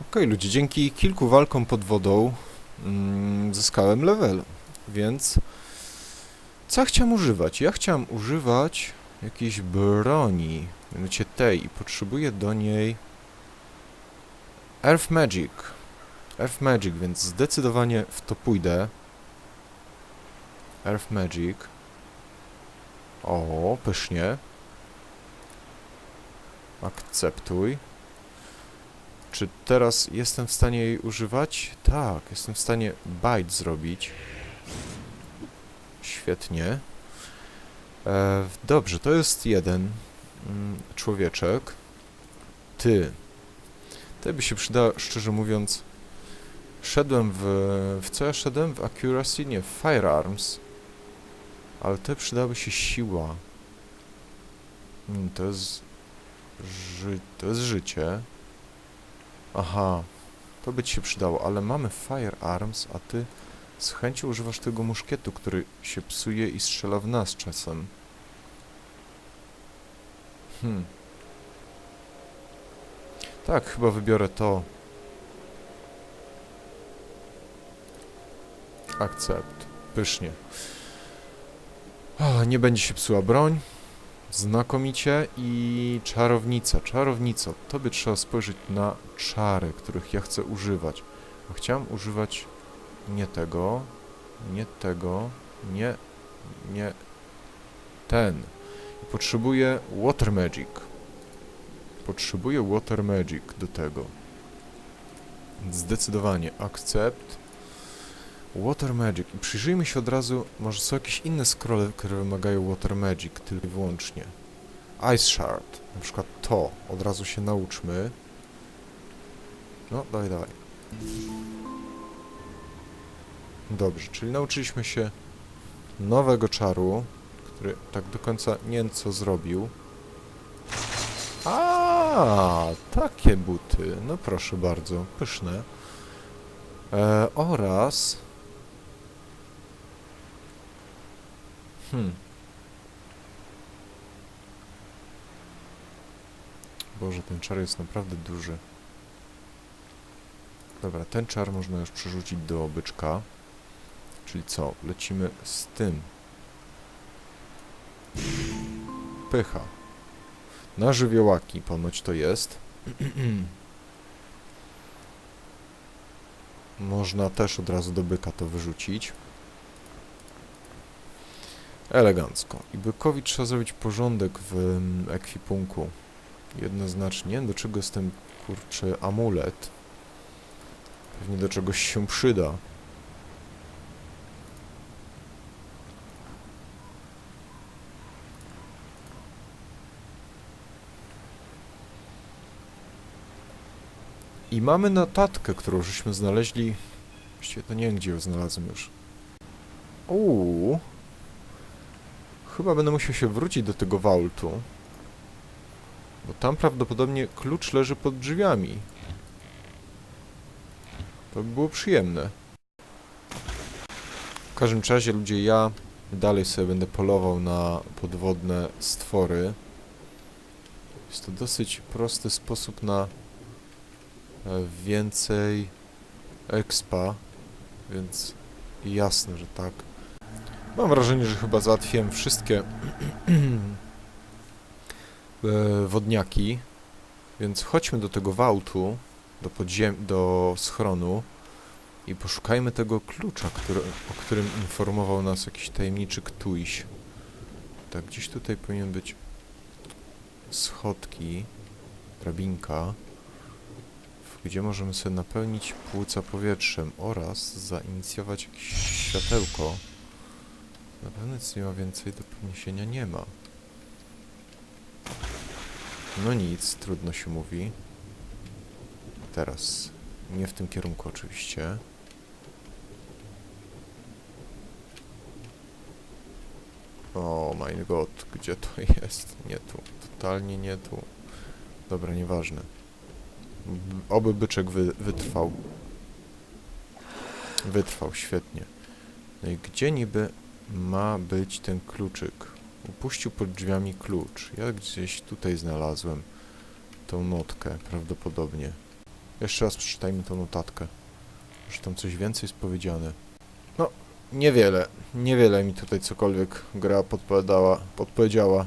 Okej, ludzie, dzięki kilku walkom pod wodą mm, zyskałem level, więc co ja chciałem używać? Ja chciałem używać jakiejś broni, mianowicie tej i potrzebuję do niej Earth Magic. Earth Magic, więc zdecydowanie w to pójdę. Earth Magic. O, pysznie. Akceptuj. Czy teraz jestem w stanie jej używać? Tak, jestem w stanie bite zrobić. Świetnie. E, dobrze, to jest jeden mm, człowieczek. Ty. To by się przydała, szczerze mówiąc. Szedłem w... W co ja szedłem? W accuracy? Nie, w firearms. Ale to przydałaby się siła. Mm, to jest... Ży... To jest życie. Aha, to by ci się przydało, ale mamy firearms, a ty z chęcią używasz tego muszkietu, który się psuje i strzela w nas czasem. Hmm. Tak, chyba wybiorę to. Akcept. Pysznie. O, nie będzie się psuła broń. Znakomicie i czarownica, czarownica. To by trzeba spojrzeć na czary, których ja chcę używać. Bo chciałem używać nie tego, nie tego, nie, nie ten. Potrzebuję Water Magic. Potrzebuję Water Magic do tego. Zdecydowanie Accept. Water Magic. I przyjrzyjmy się od razu, może są jakieś inne scrolle, które wymagają Water Magic, tylko i wyłącznie. Ice Shard. Na przykład to. Od razu się nauczmy. No, dawaj, dawaj. Dobrze, czyli nauczyliśmy się nowego czaru, który tak do końca nie wiem co zrobił. A, takie buty. No proszę bardzo, pyszne. E, oraz... Hmm. Boże, ten czar jest naprawdę duży. Dobra, ten czar można już przerzucić do obyczka. Czyli co? Lecimy z tym. Pycha. Na żywiołaki ponoć to jest. Można też od razu do byka to wyrzucić. Elegancko. I bykowi trzeba zrobić porządek w mm, ekwipunku. Jednoznacznie. Do czego jest ten, kurczę, amulet? Pewnie do czegoś się przyda. I mamy notatkę, którą żeśmy znaleźli. Właściwie to nie wiem, gdzie ją znalazłem już. Uuu. Chyba będę musiał się wrócić do tego vaultu. Bo tam prawdopodobnie klucz leży pod drzwiami. To by było przyjemne. W każdym razie, ludzie, ja dalej sobie będę polował na podwodne stwory. Jest to dosyć prosty sposób na e, więcej expa, więc jasne, że tak. Mam wrażenie, że chyba załatwiłem wszystkie e, wodniaki, więc chodźmy do tego wałtu, do, podziem do schronu i poszukajmy tego klucza, który, o którym informował nas jakiś tajemniczy Ktuiś. Tak, gdzieś tutaj powinien być schodki, drabinka, gdzie możemy sobie napełnić płuca powietrzem oraz zainicjować jakieś światełko. Na pewno nic nie ma więcej do podniesienia nie ma. No nic, trudno się mówi. Teraz. Nie w tym kierunku oczywiście. O my god, gdzie to jest? Nie tu. Totalnie nie tu. Dobra, nieważne. Oby byczek wy wytrwał. Wytrwał, świetnie. No i gdzie niby ma być ten kluczyk? Upuścił pod drzwiami klucz. Ja gdzieś tutaj znalazłem tą notkę, prawdopodobnie. Jeszcze raz przeczytajmy tą notatkę. Że tam coś więcej jest powiedziane. No, niewiele. Niewiele mi tutaj cokolwiek gra podpowiadała, podpowiedziała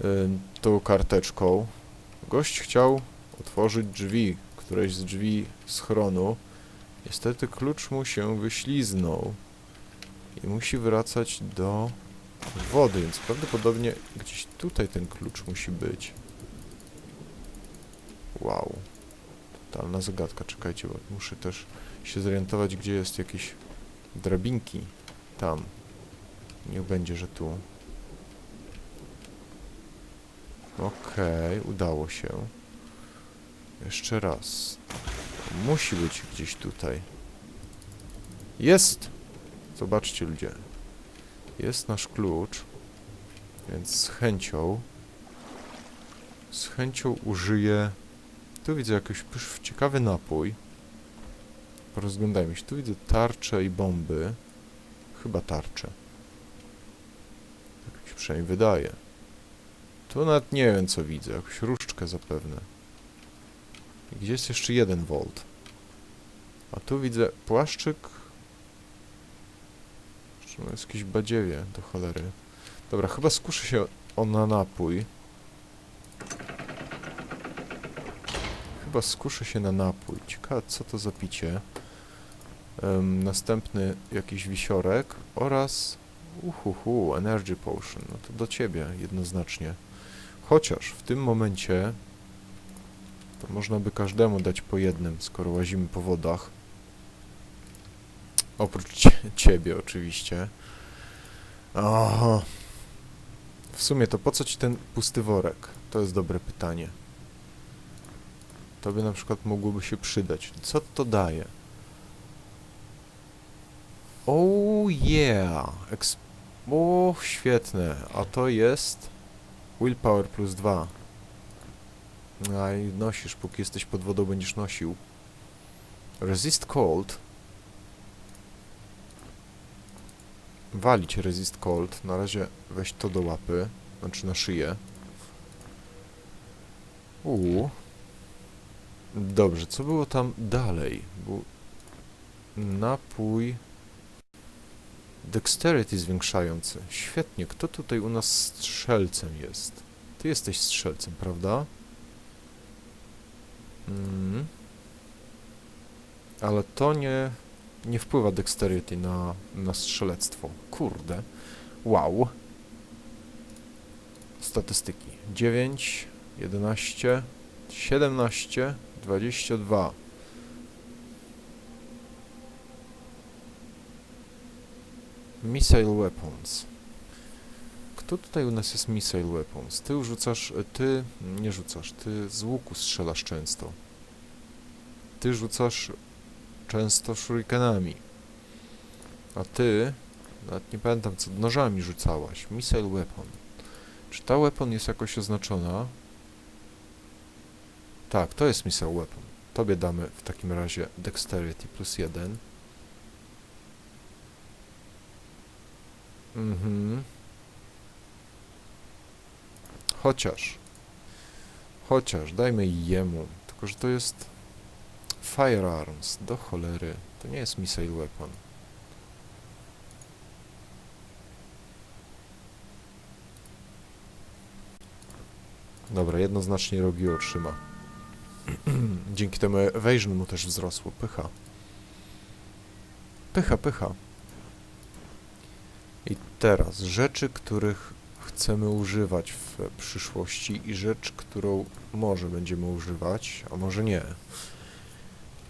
y, tą karteczką. Gość chciał otworzyć drzwi, któreś z drzwi schronu. Niestety klucz mu się wyśliznął i musi wracać do wody, więc prawdopodobnie gdzieś tutaj ten klucz musi być. Wow. Totalna zagadka. Czekajcie, bo muszę też się zorientować, gdzie jest jakieś drabinki. Tam. Niech będzie, że tu. Okej, udało się. Jeszcze raz. Musi być gdzieś tutaj. Jest! Zobaczcie ludzie. Jest nasz klucz. Więc z chęcią z chęcią użyję tu widzę jakiś ciekawy napój. Porozglądajmy się. Tu widzę tarcze i bomby. Chyba tarcze. Tak mi się przynajmniej wydaje. Tu nawet nie wiem co widzę. Jakąś różdżkę zapewne. I gdzie jest jeszcze jeden volt? A tu widzę płaszczyk. No jest jakieś badziewie do cholery. Dobra, chyba skuszę się o na napój. Chyba skuszę się na napój. Ciekawe, co to za picie. Em, następny jakiś wisiorek oraz uhuhu, energy potion. No to do ciebie jednoznacznie. Chociaż w tym momencie to można by każdemu dać po jednym, skoro łazimy po wodach. Oprócz cie ciebie oczywiście. Aha. W sumie to po co ci ten pusty worek? To jest dobre pytanie. Tobie na przykład mogłoby się przydać. Co to daje? Oh yeah! Eks o, świetne. A to jest... Willpower plus 2. A i nosisz, póki jesteś pod wodą będziesz nosił. Resist cold. Walić resist cold. Na razie weź to do łapy. Znaczy na szyję. Uuu. Dobrze, co było tam dalej? Napój dexterity zwiększający. Świetnie. Kto tutaj u nas strzelcem jest? Ty jesteś strzelcem, prawda? Mm. Ale to nie, nie wpływa dexterity na, na strzelectwo. Kurde. Wow. Statystyki. 9, 11, 17, 22. Missile Weapons. Kto tutaj u nas jest Missile Weapons? Ty rzucasz, ty nie rzucasz, ty z łuku strzelasz często. Ty rzucasz często shurikenami. A ty, nawet nie pamiętam co, nożami rzucałaś. Missile Weapon. Czy ta weapon jest jakoś oznaczona? Tak, to jest Missile Weapon. Tobie damy w takim razie Dexterity plus 1. Mhm. Chociaż. Chociaż, dajmy jemu. Tylko, że to jest Firearms. Do cholery. To nie jest Missile Weapon. Dobra, jednoznacznie rogi otrzyma. Dzięki temu evasion mu też wzrosło. Pycha. Pycha, pycha. I teraz rzeczy, których chcemy używać w przyszłości i rzecz, którą może będziemy używać, a może nie.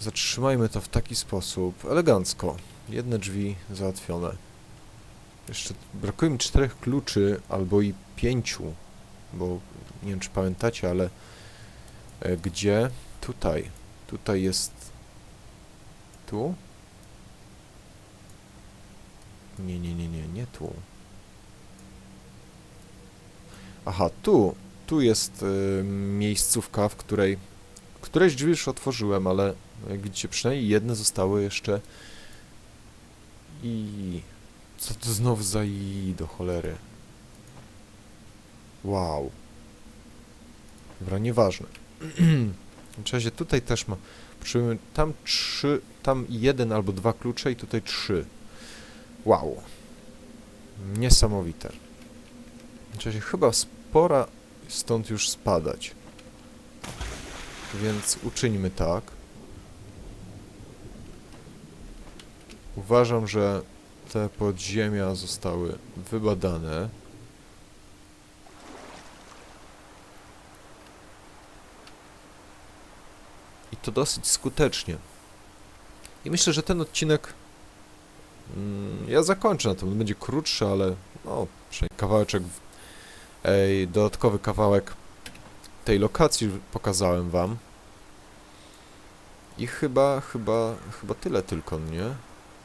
Zatrzymajmy to w taki sposób, elegancko. Jedne drzwi załatwione. Jeszcze brakuje mi czterech kluczy, albo i pięciu, bo nie wiem czy pamiętacie, ale e, gdzie? Tutaj. Tutaj jest... Tu? Nie, nie, nie, nie, nie tu. Aha, tu. Tu jest y, miejscówka, w której... Któreś drzwi już otworzyłem, ale jak widzicie, przynajmniej jedne zostały jeszcze... I... Co to znowu za i do cholery? Wow. Dobra, nieważne. W razie tutaj też ma. Potrzebujemy tam trzy, tam jeden albo dwa klucze i tutaj trzy. Wow. Niesamowite. W razie chyba spora stąd już spadać. Więc uczyńmy tak. Uważam, że te podziemia zostały wybadane. I to dosyć skutecznie. I myślę, że ten odcinek mm, ja zakończę na tym. Będzie krótszy, ale no, przynajmniej kawałeczek, ej, dodatkowy kawałek tej lokacji pokazałem wam. I chyba, chyba, chyba tyle tylko, nie?